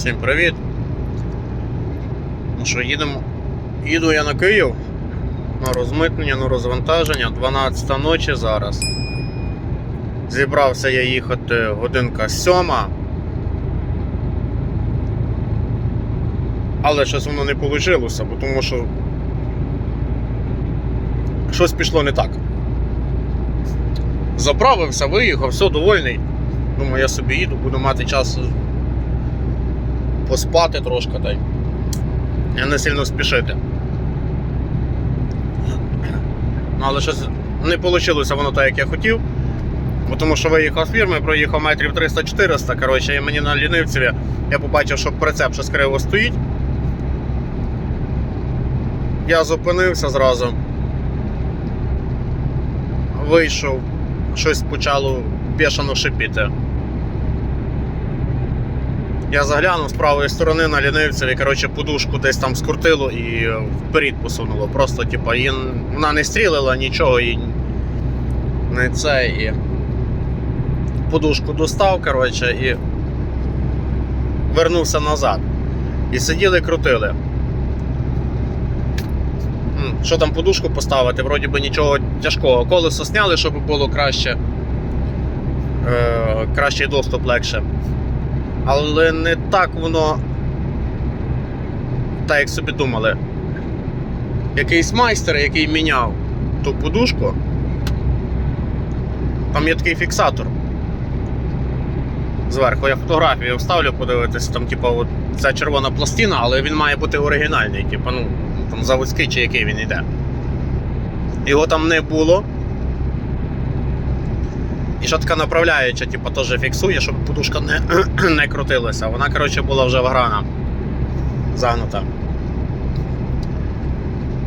Всім привіт. Ну що, їдемо. Їду я на Київ на розмитнення, на розвантаження. 12 ночі зараз. Зібрався я їхати годинка 7. Але щось воно не вийшло, бо тому що щось пішло не так. Заправився, виїхав, все довольний. Думаю, я собі їду, буду мати час поспати трошки та й не сильно спішити. Ну, але щось не вийшло воно так, як я хотів. Тому що виїхав з фірми, проїхав метрів 300-400. Коротше, і мені на лінивцеві я побачив, що прицеп щось криво стоїть. Я зупинився зразу. Вийшов, щось почало бешено шипіти. Я заглянув з правої сторони на лінивцеві, коротше, подушку десь там скрутило і вперед посунуло. Просто, типа, її, вона не стрілила нічого і не це і подушку достав, коротше, і вернувся назад. І сиділи, крутили. Що там подушку поставити? Вроді би нічого тяжкого. Колесо сняли, щоб було краще. Е, кращий доступ легше. Але не так воно. Так як собі думали. Якийсь майстер, який міняв ту подушку. Там є такий фіксатор. Зверху я фотографію вставлю, подивитися, там, типу, от ця червона пластина, але він має бути оригінальний, типу, ну, там заводський чи який він йде. Його там не було. І що така направляюча, типу, теж фіксує, щоб подушка не, не крутилася. Вона, коротше, була вже вграна. Загнута.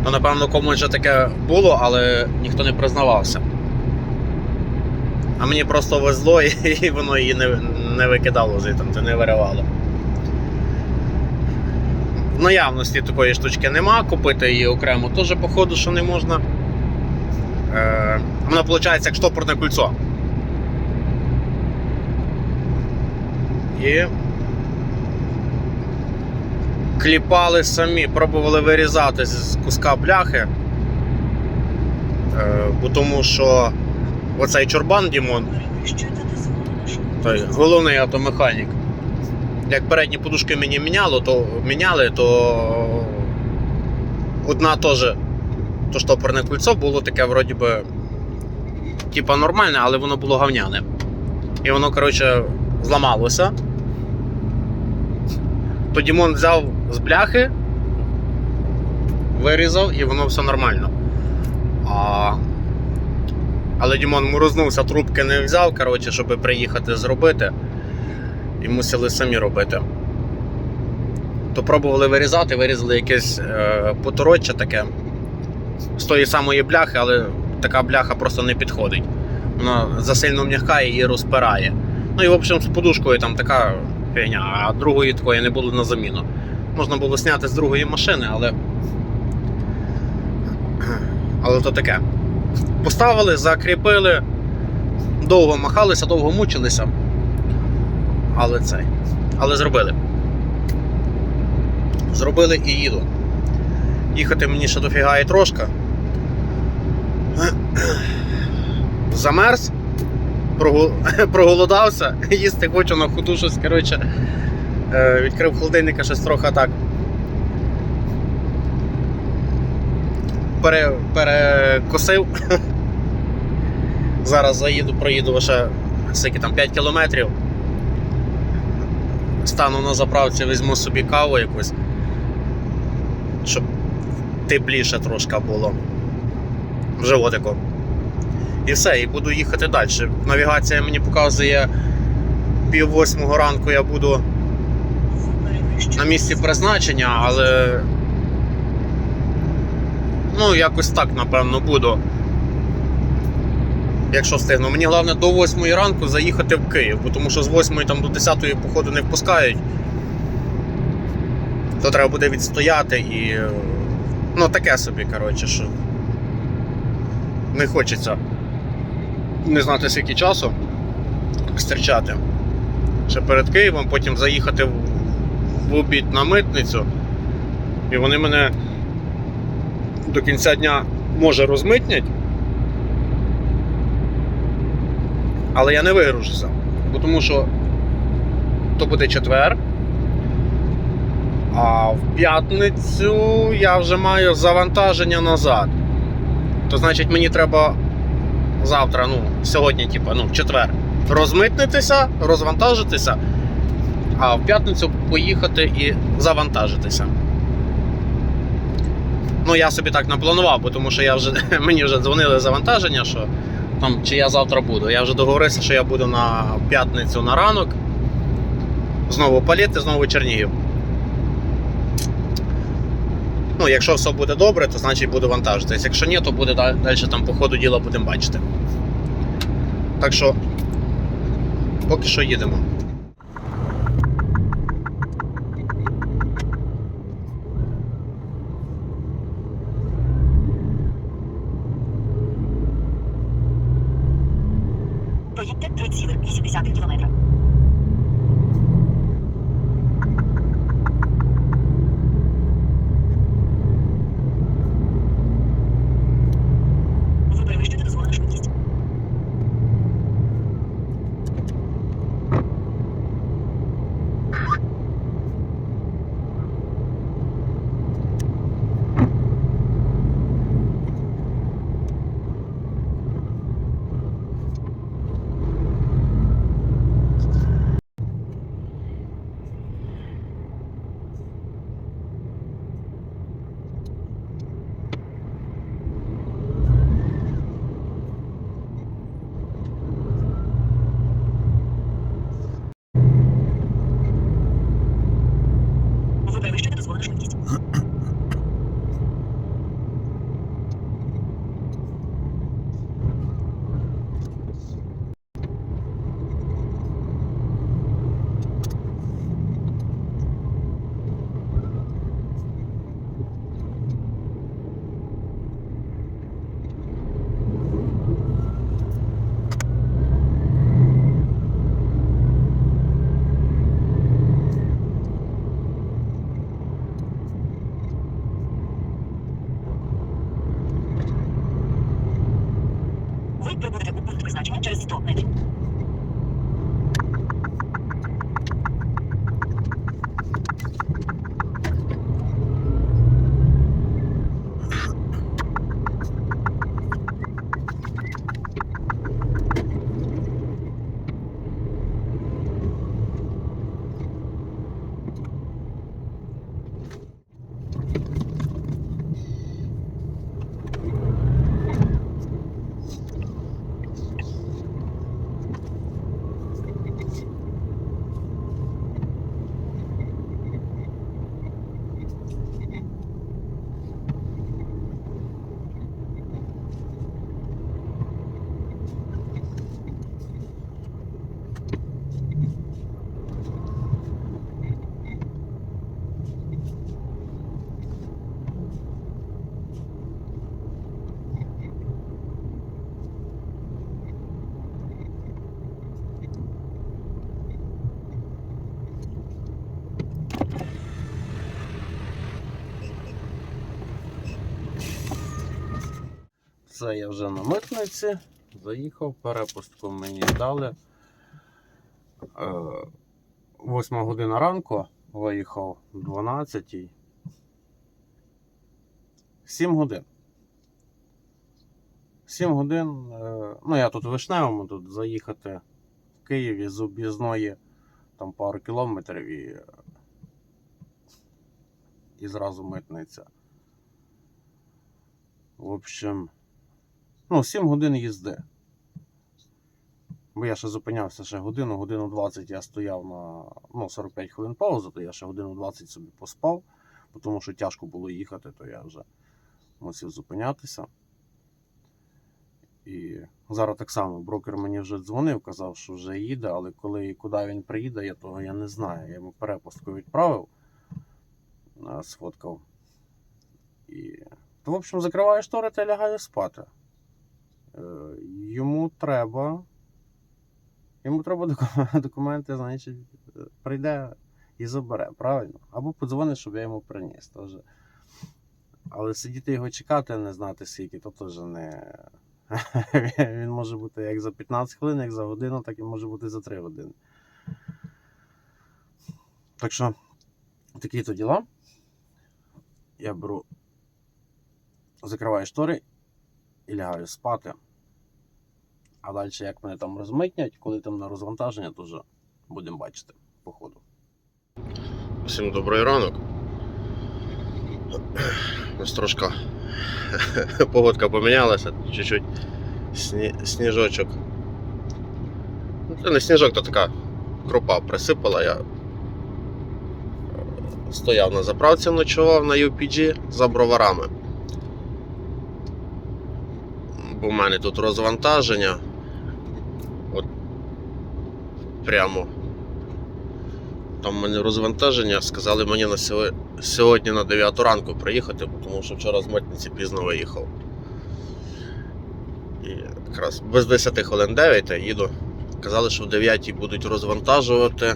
Ну, напевно, комусь вже таке було, але ніхто не признавався. А мені просто везло, і, воно її не, не викидало звідти, не виривало. В наявності такої штучки нема, купити її окремо теж, походу, що не можна. Е, вона виходить як штопорне кольцо. І кліпали самі, пробували вирізати з куска бляхи. Е, бо тому що оцей чорбан Дімон, той головний автомеханік. Як передні подушки мені міняло, то міняли, то одна теж то штопорне кольцо було таке, вроді би, типа нормальне, але воно було гавняне. І воно, коротше, зламалося. То Дімон взяв з бляхи, вирізав і воно все нормально. А... Але Дімон морознувся, трубки не взяв, коротше, щоб приїхати зробити. І мусили самі робити. То пробували вирізати, вирізали якесь е, потороччя таке з тої самої бляхи, але така бляха просто не підходить. Вона засильно м'яка і її розпирає. Ну і в общем з подушкою там така фігня, а другої такої не було на заміну. Можна було зняти з другої машини, але. Але то таке. Поставили, закріпили, довго махалися, довго мучилися. Але цей. Але зробили. Зробили і їду. Їхати мені ще дофіга і трошка. Замерз, проголодався, їсти хочу на ходу щось, коротше. Е, Відкрив холодильника щось трохи так. Пере, перекосив. Зараз заїду, проїду ще скільки там 5 кілометрів. Стану на заправці, візьму собі каву якусь, щоб тепліше трошки було в животику. І все, і буду їхати далі. Навігація мені показує пів восьмого ранку я буду на місці призначення, але ну, якось так, напевно, буду. Якщо встигну. Мені головне до 8 ранку заїхати в Київ, бо тому що з 8 там, до 10 походу не впускають. То треба буде відстояти і. Ну, таке собі, коротше, що. Не хочеться не знати скільки часу стерчати. Ще перед Києвом, потім заїхати в обід на митницю, і вони мене до кінця дня може розмитнять. Але я не вигружуся. Бо Тому що то буде четвер. А в п'ятницю я вже маю завантаження назад. То значить мені треба завтра, ну, сьогодні, типу, ну, в четвер, розмитнитися, розвантажитися, а в п'ятницю поїхати і завантажитися. Ну, я собі так напланував, бо тому що я вже, мені вже дзвонили завантаження, що там, чи я завтра буду. Я вже договорився, що я буду на п'ятницю на ранок. Знову паліти, знову Чернігів. Ну, якщо все буде добре, то значить буду вантажитись. Якщо ні, то буде далі там по ходу діла будемо бачити. Так що, поки що їдемо. Проїдьте 3,8 кілометра. Ви прибудете у пункт призначення через 100 метрів. Це я вже на митниці. Заїхав, перепустку мені дали. Е, Восьма година ранку виїхав 12. 7 годин. 7 годин. е, Ну, я тут в Вишневому, тут заїхати в Києві з об'їзної там пару кілометрів і, і зразу митниця. В общем, ну, 7 годин їзди. Бо я ще зупинявся ще годину, годину 20 я стояв на ну, 45 хвилин паузу, то я ще годину 20 собі поспав, тому що тяжко було їхати, то я вже мусив зупинятися. І зараз так само брокер мені вже дзвонив, казав, що вже їде, але коли і куди він приїде, я того я не знаю. Я йому перепустку відправив, е, сфоткав. І... То, в общем, закриваю штори та лягаю спати. Е, Йому треба. Йому треба документи, значить, прийде. і забере, правильно? Або подзвонить, щоб я йому приніс. Теж. Але сидіти його чекати, не знати скільки, то теж не. Він може бути як за 15 хвилин, як за годину, так і може бути за 3 години. Так що, такі то діла. Я беру, закриваю штори і лягаю спати. А далі, як мене там розмитнять, коли там на розвантаження, то вже будемо бачити по ходу. Всім добрий ранок. Ось трошки погодка помінялася, чуть-чуть сні... сніжочок. Це не сніжок, то така крупа присипала. Я е, стояв на заправці, ночував на UPG за броварами. В мене тут розвантаження. От прямо. Там в мене розвантаження, сказали мені на сьогодні на 9 ранку приїхати, тому що вчора з митниці пізно виїхав. І якраз без 10 хвилин 9 я їду. Казали, що в 9 будуть розвантажувати.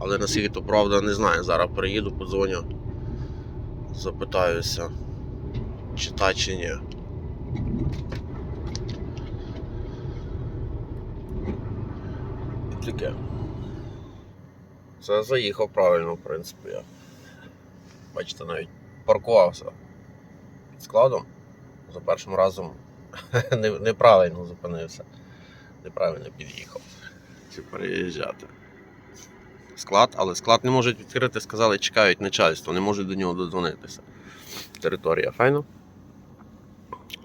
Але наскільки то правда не знаю. Зараз приїду, подзвоню, запитаюся, чи та, чи ні. Таке. Це заїхав правильно, в принципі. Бачите, навіть паркувався під складом. За першим разом неправильно зупинився. Неправильно під'їхав. Чи переїжджати. Склад, але склад не можуть відкрити, сказали, чекають начальство, не можуть до нього додзвонитися. Територія файна.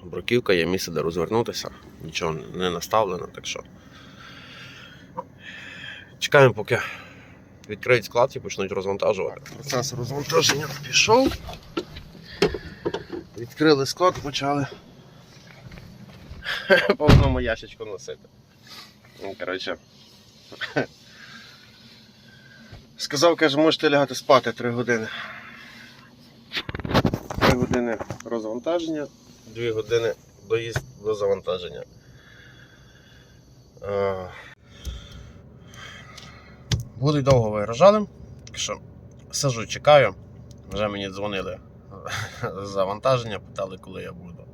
Бруківка, є місце, де розвернутися. Нічого не наставлено, так що. Чекаємо, поки відкриють склад і почнуть розвантажувати. Процес розвантаження пішов. Відкрили склад, почали по одному ящичку носити. Ну, Коротше. Сказав, каже, можете лягати спати 3 години. 3 години розвантаження, 2 години доїзд до завантаження. Е, Буду довго вигрожали. Так що сижу, чекаю. Вже мені дзвонили з завантаження, питали, коли я буду.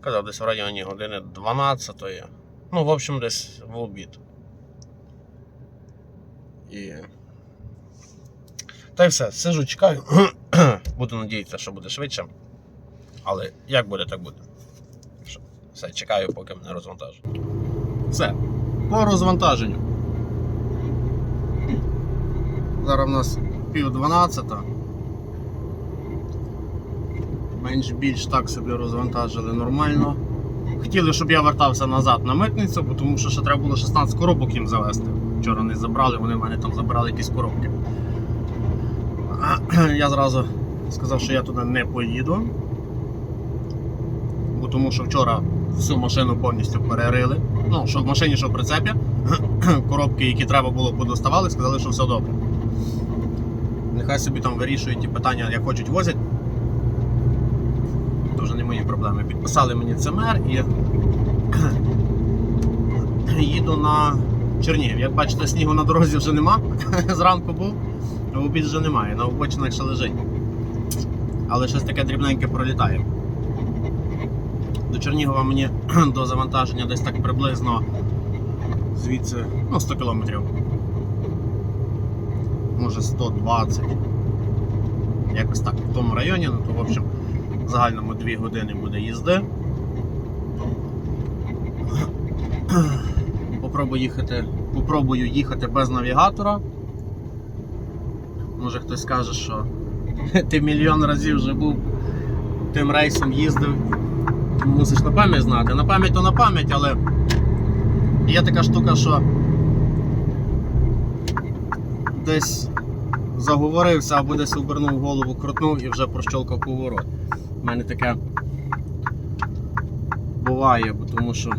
Казав, десь в районі години 12 Ну, в общем, десь в обід. І. Та й все, сижу, чекаю. буду надіятися, що буде швидше. Але як буде, так буде. Все, чекаю, поки мене розвантажать. Все. По розвантаженню. Зараз в нас пів 12. Менш-більш так собі розвантажили нормально. Хотіли, щоб я вертався назад на митницю, тому що ще треба було 16 коробок їм завести. Вчора не забрали, вони в мене там забирали якісь коробки. Я зразу сказав, що я туди не поїду. Бо тому що вчора всю машину повністю перерили. Ну, що в машині, що в прицепі. Коробки, які треба було, подоставали, сказали, що все добре. Нехай собі там вирішують ті питання, як хочуть возять. Це вже не мої проблеми. Підписали мені ЦМР і їду на Чернігів. Як бачите, снігу на дорозі вже нема. Зранку був, а обід вже немає. На обочинах ще лежить. Але щось таке дрібненьке пролітає. До Чернігова мені до завантаження десь так приблизно звідси ну, 100 кілометрів. Може 120. Якось так в тому районі, ну то в общем в загальному 2 години буде їзди. Попробую їхати, попробую їхати без навігатора. Може хтось скаже, що ти мільйон разів вже був тим рейсом їздив, мусиш на пам'ять знати. На пам'ять то на пам'ять, але є така штука, що десь заговорився або десь обернув голову, крутнув і вже прощолкав поворот. У мене таке буває, тому що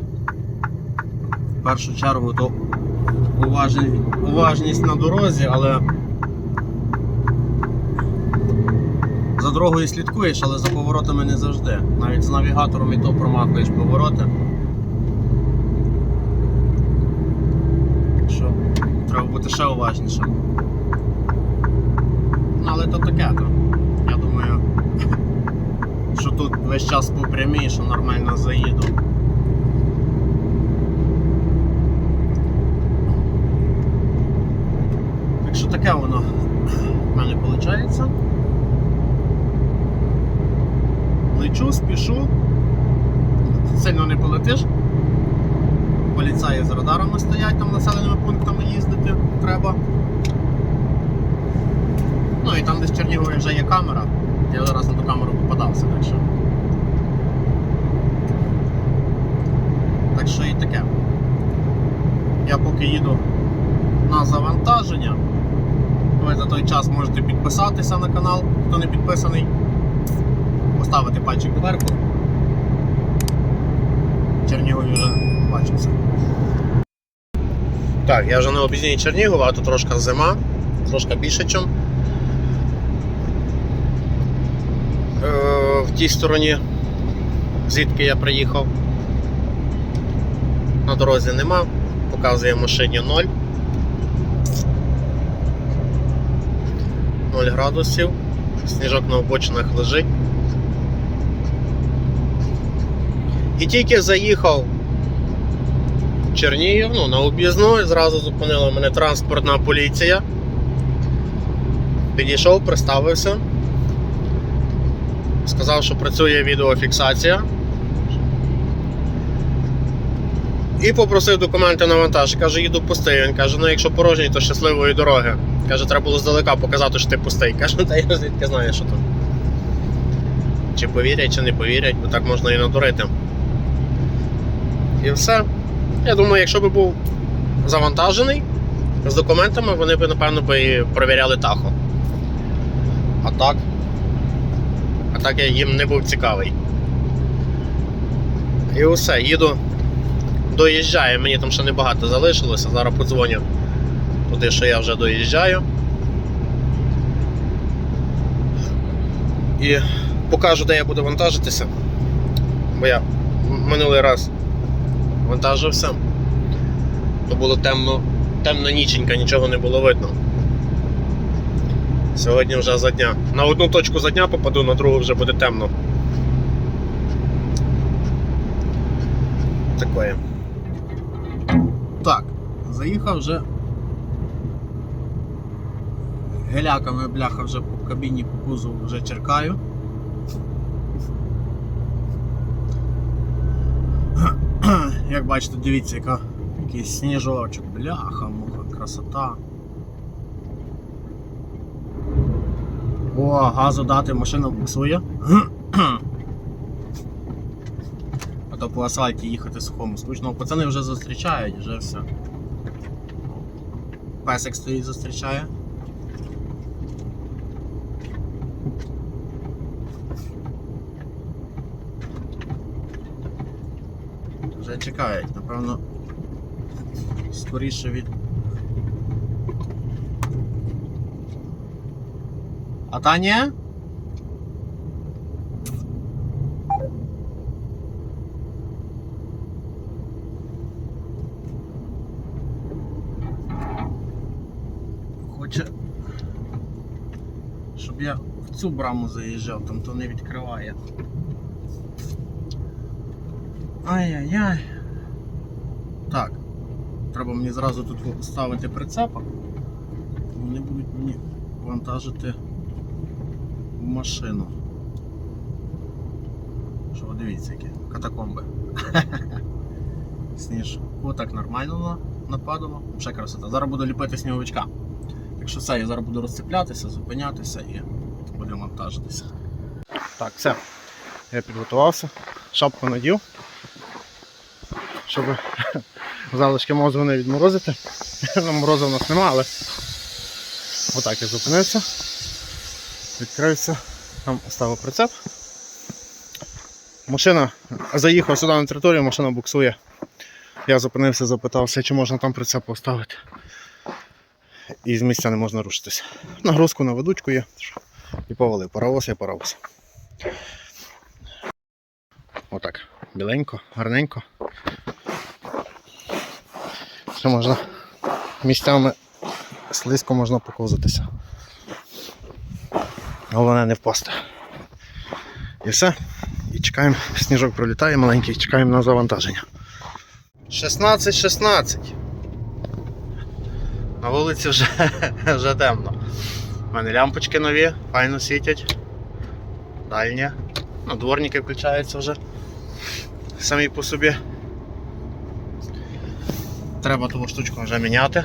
в першу чергу то уважні- уважність на дорозі, але за дорогою слідкуєш, але за поворотами не завжди. Навіть з навігатором і то промахуєш повороти. Що треба бути ще уважнішим. Ну, але то таке то. Я думаю, що тут весь час по прямій, що нормально заїду. Так що таке воно в мене виходить. Лечу, спішу. Сильно не полетиш. Поліцаї з радарами стоять, там населеними пунктами їздити треба. Ну і там десь в Чернігові вже є камера. Я зараз на ту камеру попадався, так що. Так що і таке. Я поки їду на завантаження. Ви за той час можете підписатися на канал, хто не підписаний. Поставити пальчик доверху. Чернігові вже бачився. Так, я вже на об'їзні Чернігова, а тут трошки зима, трошки більше, чим. Е, в тій стороні, звідки я приїхав. На дорозі нема, показує машині 0. 0 градусів, сніжок на обочинах лежить. І тільки заїхав в Чернігів, ну, на об'їзну, і зразу зупинила мене транспортна поліція. Підійшов, представився. Сказав, що працює відеофіксація. І попросив документи на вантаж. Каже, їду пустий. Він каже, ну якщо порожній, то щасливої дороги. Каже, треба було здалека показати, що ти пустий. Каже, та я звідки знаю, що там. Чи повірять, чи не повірять, бо так можна і надурити. І все. Я думаю, якщо б був завантажений з документами, вони б, напевно, і перевіряли тахо. А так. А так я їм не був цікавий. І все, їду. Доїжджаю, мені там ще небагато залишилося. Зараз подзвоню туди, що я вже доїжджаю. І покажу, де я буду вантажитися. Бо я минулий раз вантажився, то було темно, темна ніченька, нічого не було видно. Сьогодні вже за дня. На одну точку за дня попаду, на другу вже буде темно. Такое. Так, заїхав вже. Геляками бляха вже по кабіні по кузову вже черкаю. Як бачите, дивіться, яка якийсь сніжочок, бляха, муха, красота. О, газу дати, машина буксує. А то по асфальті їхати сухому скучно. Пацани вже зустрічають, вже все. Песик стоїть зустрічає. Вже напевно, скоріше від. А та ні? Хоче, щоб я в цю браму заїжджав, там то не відкриває. Ай-яй-яй. Треба мені зразу тут ставити прицепа. Вони будуть мені вантажити в машину. Що ви дивіться, які катакомби. Сніж. Отак нормально нападало. Ще красота. Зараз буду ліпити сніговичка. Так що все, я зараз буду розцеплятися, зупинятися і будемо вантажитися. Так, все. Я підготувався, шапку надів, щоб залишки мозку не відморозити. Ну, Морозу в нас нема, але отак я зупинився, відкрився, там ставив прицеп. Машина заїхав сюди на територію, машина буксує. Я зупинився, запитався, чи можна там прицеп поставити. І з місця не можна рушитися. Нагрузку на ведучку є. І повалив. Паровоз я паровоз. Отак. Біленько, гарненько. Ще можна місцями слизько можна поковзатися. Головне не впасти. І все. І чекаємо, сніжок пролітає маленький, чекаємо на завантаження. 16-16. На вулиці вже, вже темно. У мене лямпочки нові, файно світять. Дальні. Ну, дворники включаються вже. Самі по собі. Треба ту штучку вже міняти.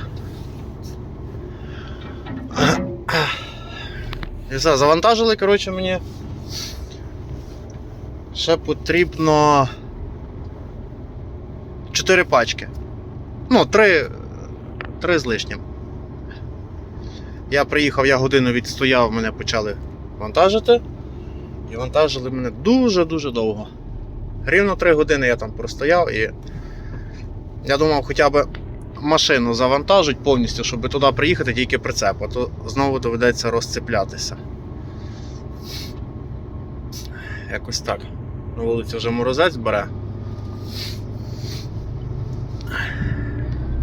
І все, завантажили, коротше, мені. Ще потрібно 4 пачки. Ну, 3, 3 з лишнім. Я приїхав, я годину відстояв, мене почали вантажити. І вантажили мене дуже-дуже довго. Рівно 3 години я там простояв і я думав, хоча б машину завантажить повністю, щоб туди приїхати тільки прицеп, а то знову доведеться розцеплятися. Якось так. На вулиці вже морозець бере.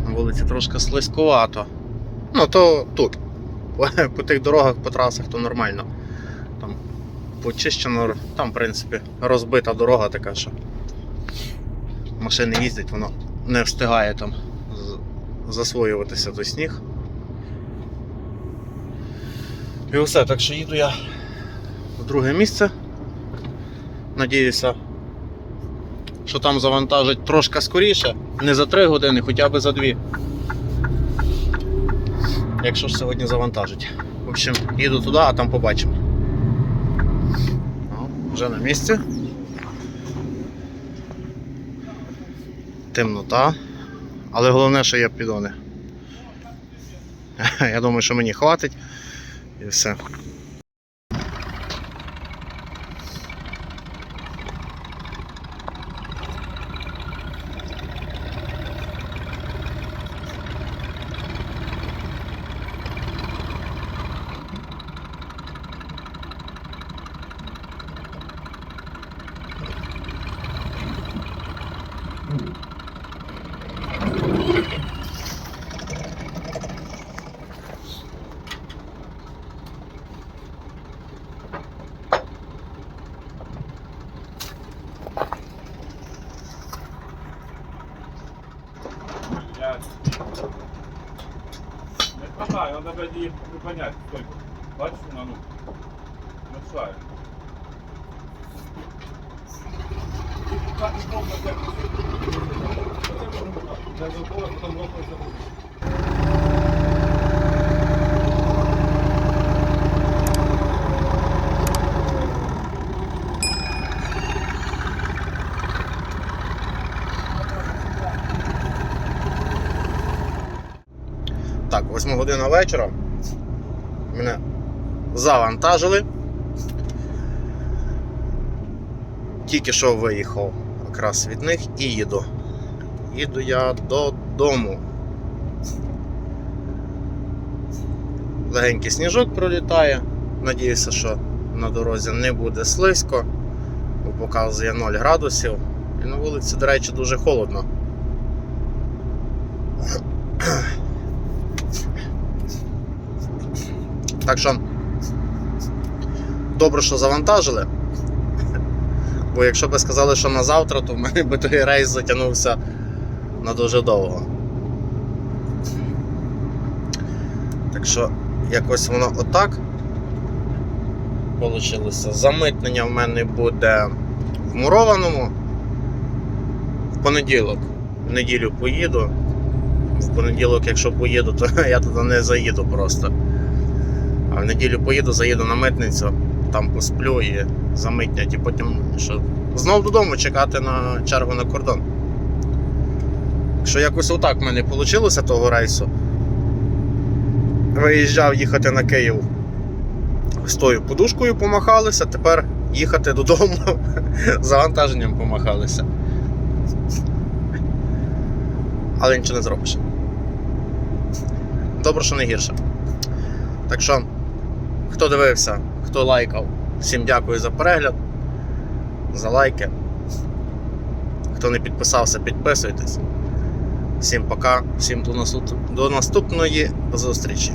На вулиці трошки слизькувато. Ну, то тут. По, по тих дорогах, по трасах, то нормально. Там почищено, там, в принципі, розбита дорога така, що машини їздять, воно не встигає там засвоюватися той сніг. І все, так що їду я в друге місце. Надіюся, що там завантажать трошки скоріше, не за 3 години, хоча б за 2. Якщо ж сьогодні завантажить. В общем, їду туди, а там побачимо. О, вже на місці. Темнота. Але головне, що є підони. Я думаю, що мені хватить. І все. Не хватає, надо блядь, припиняти. стойку. Бачиш, вона, ну, мешає. Так, і повно так. Можемо так. Не забула, потім лопнуть забув. Так, 8 година вечора. Мене завантажили. Тільки що виїхав якраз від них і їду. Їду я додому. Легенький сніжок пролітає. Надіюся, що на дорозі не буде слизько, бо показує 0 градусів. І на вулиці, до речі, дуже холодно. Так що добре, що завантажили. Бо якщо б сказали, що на завтра, то в мене би той рейс затягнувся на дуже довго. Так що якось воно отак. Получилося. Замитнення в мене буде в мурованому. В понеділок. В неділю поїду. В понеділок, якщо поїду, то я туди не заїду просто. В неділю поїду, заїду на митницю, там посплю і замитнять, і потім що, знов додому чекати на чергу на кордон. Що якось отак в мене вийшло того рейсу. Виїжджав їхати на Київ з тою подушкою помахалися, тепер їхати додому завантаженням помахалися. Але нічого не зробиш. Добре, що не гірше. Так що, хто дивився, хто лайкав, всім дякую за перегляд, за лайки. Хто не підписався, підписуйтесь. Всім пока, всім до наступної зустрічі.